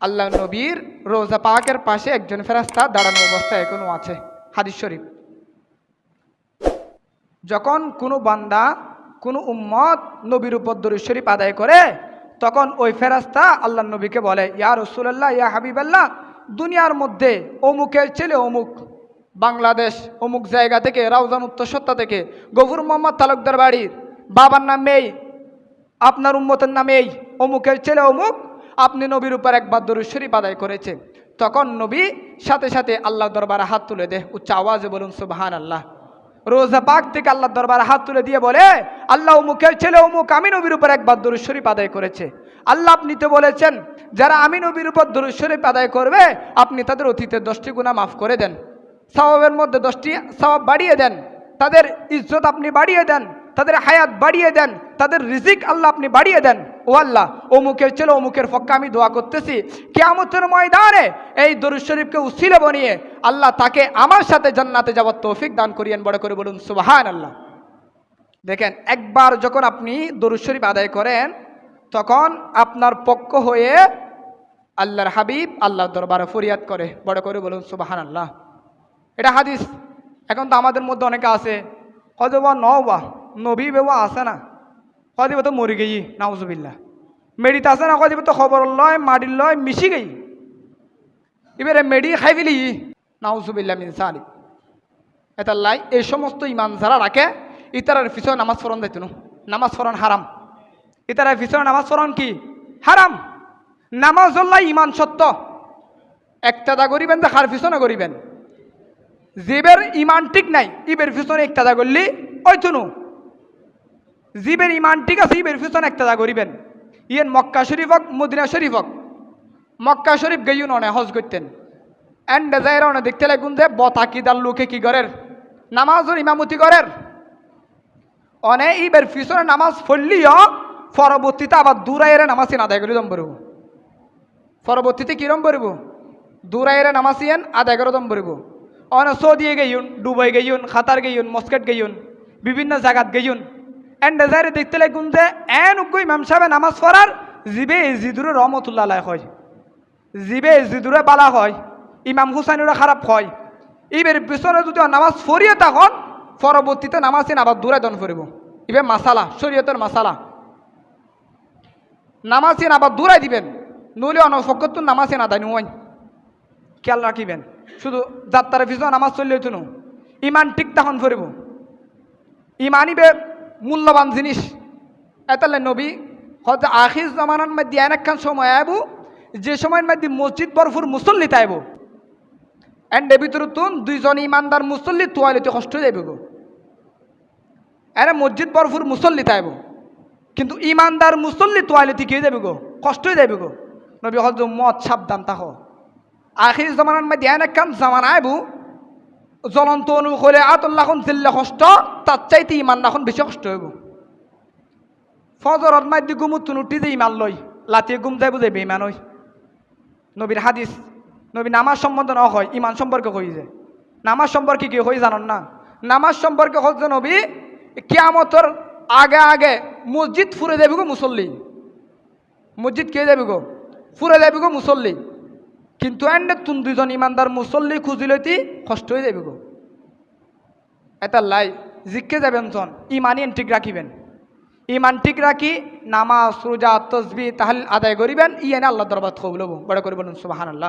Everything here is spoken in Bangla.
আল্লাহ নবীর রোজা পাকের পাশে একজন ফেরাস্তা দাঁড়ানো অবস্থায় এখনও আছে, হাদিস শরীফ। যখন কোনো বান্দা, কোনো উম্মত নবীর উপর দরুদ শরীফ আদায় করে, তখন ওই ফেরাস্তা আল্লাহ নবীকে বলে, ইয়া রসুলাল্লাহ, ইয়া হাবিবাল্লাহ, দুনিয়ার মধ্যে অমুকের ছেলে অমুক, বাংলাদেশ অমুক জায়গা থেকে রাউজান উত্তর সত্তা থেকে, গফুর মোহাম্মদ তালুকদার বাড়ির বাবার নাম এই, আপনার উম্মতের নামে এই, অমুকের ছেলে অমুক আপনি নবীর উপর একবার দরুদ শরীফ আদায় করেছে তখন নবী সাথে সাথে আল্লাহ দরবারে হাত তুলে দে উচ্চ আওয়াজে বলুন সুবাহান আল্লাহ রোজা পাক থেকে আল্লাহ দরবারে হাত তুলে দিয়ে বলে, আল্লাহ অমুকের ছেলে, অমুক আমি নবীর উপর একবার দরুদ শরীফ আদায় করেছে। আল্লাহ আপনি তো বলেছেন, যারা আমি নবীর উপর দরুদ শরীফ আদায় করবে, আপনি তাদের অতীতের দশটি গুণা মাফ করে দেন। সওয়াবের মধ্যে দশটি সওয়াব বাড়িয়ে দেন। তাদের ইজ্জত আপনি বাড়িয়ে দেন। তাদের হায়াত বাড়িয়ে দেন, তাদের রিজিক আল্লাহ আপনি বাড়িয়ে দেন। ও আল্লাহ, অমুকের ছেলে, অমুকের পক্ষে আমি দোয়া করতেছি। কেয়ামতের ময়দানে এই দরুদ শরীফকে উসিলে বনিয়ে আল্লাহ তাকে আমার সাথে জান্নাতে যাওয়ার তৌফিক দান করিয়েন। বড় করে বলুন সুবাহান আল্লাহ দেখেন, একবার যখন আপনি দরুদ শরীফ আদায় করেন, তখন আপনার পক্ষ হয়ে আল্লাহর হাবিব আল্লাহর দরবারে ফরিয়াদ করে। বড় করে বলুন সুবাহান আল্লাহ এটা হাদিস। এখন তো আমাদের মধ্যে অনেকে আছে হয়তো বা ন বা নবী বেবা আছে না? কদিব তো মরি গেই নাউজুবিল্লা মেডিতে আছে না? কদিব তো খবর লয় মাটির লয় মিশি গেই এবারে মেডি খাই ফেলি নাউজুবিল্লা মিনসালি এটা লাই, এই সমস্ত ইমান যারা রাখে ইতারার পিছনে নামাজ ফরন দিত নামাজ ফরন হারাম ইতারার পিছনে নামাজ ফরন কি? হারাম নামাজ হল্লাই ইমান সত্য। একটাদা করিবেন তো হার পিছনে করিবেন জীবের ইমান ঠিক নাই ইবের পিছনে একটাদা করলি ওই তুনু জীবের ইমান ঠিক আছে ইবের পিছনে একটাদা করিবেন ইয়েন মক্কা শরীফ হোক, মদিনা শরীফ হোক। মক্কা শরীফ গেইও নয় হজ করতেন। এন্ড যাই রওনা দেখতে লাগুন যে বতাকিদার লোকে কি করের? নামাজের ইমামতি করের? অনে ইবের পিছনে নামাজ পড়লিও, পরবর্তীতে আবার দূরাইয়ের নামাজ আদায় করে দম পড়ব পরবর্তীতে কিরম পড়ব দূরাইয়ের নামাজ ইয়েন আদায় করে দম পড়ব অনে সৌদিয়ে গেইন ডুবাই গেইন খাতার গেইন মস্কেট গেইন বিভিন্ন জায়গাত গেইন এন্ড যাই দেখতে লাগুন যে, এন উগ্র ইমাম সাহেব নামাজ পড়ার জিবে জিদুরে রহমতুল্লাহ হয়। জিবে জিদুরে বালা হয়, ইমাম হুসাইনুরা খারাপ হয়। ইবের পিছনে যদি নামাজ ফরিয়ে তখন পরবর্তীতে নামাজ আবার দূরে দন ফরিব ইবে মাসালা, শরীয়তের মাসালা। নামাজ আবার দূরাই দিবেন, নইলে নামাজ না দায় নুয়াই। খেয়াল রাখিবেন, শুধু যাত্রার পিছনে নামাজ চললে না। ইমান ঠিক তখন ফরিব ইমানিবে মূল্যবান জিনিস। এতালে নবী হয়তো আখির জমানার মধ্যে এন একখান সময় আইব, যে সময়ের মধ্যে মসজিদ বরফুর মুসল্লি তাইব এন্ড ভিতরে তুন দুইজন ইমানদার মুসল্লি তোয়ালিতে কষ্ট যাবে গো। এরা মসজিদ বরফুর মুসল্লি তাইব কিন্তু ইমানদার মুসল্লি তোয়ালিতে কে যাবে গো? কষ্ট যাবে গো। নবী হজ মদ সাবধান তাহ আখির জমানার মধ্যে এন একখান জামান আইব। জ্বলন্ত অনু করে আতল্লাখন জিল্লা কষ্ট তার চাইতে ইমান এখন বেশি কষ্ট হইব। ফজরত মাইদি গুমুতুন উঠি যে ইমান লই, লাতিয়ে গুম যাই যে বেইমান হই। নবীর হাদিস, নবী নামাজ সম্বন্ধে ন হয় ইমান সম্পর্কে কই যে? নামাজ সম্পর্কে কি হই জানন না? নামাজ সম্পর্কে হচ্ছে নবী, কিয়ামতর আগে আগে মসজিদ ফুরে যাবি গো মুসল্লি। মসজিদ কে যাবি গো? ফুরে যাবি গো মুসল্লি। কিন্তু এন্ডে তুন দুজন ইমানদার মুসল্লি খুঁজিলতি কষ্ট হয়ে যাবি গো। এটা লাই। জিজ্ঞে যাবেন সন ইমানই ঠিক রাখিবেন। ইমান ঠিক রাখি, নামাজ, রোজা, তসবি তাহলে আদায় করিবেন ইয়ে আল্লাহ দরবাদ খবলব বড় করে বলুন সুবাহান আল্লাহ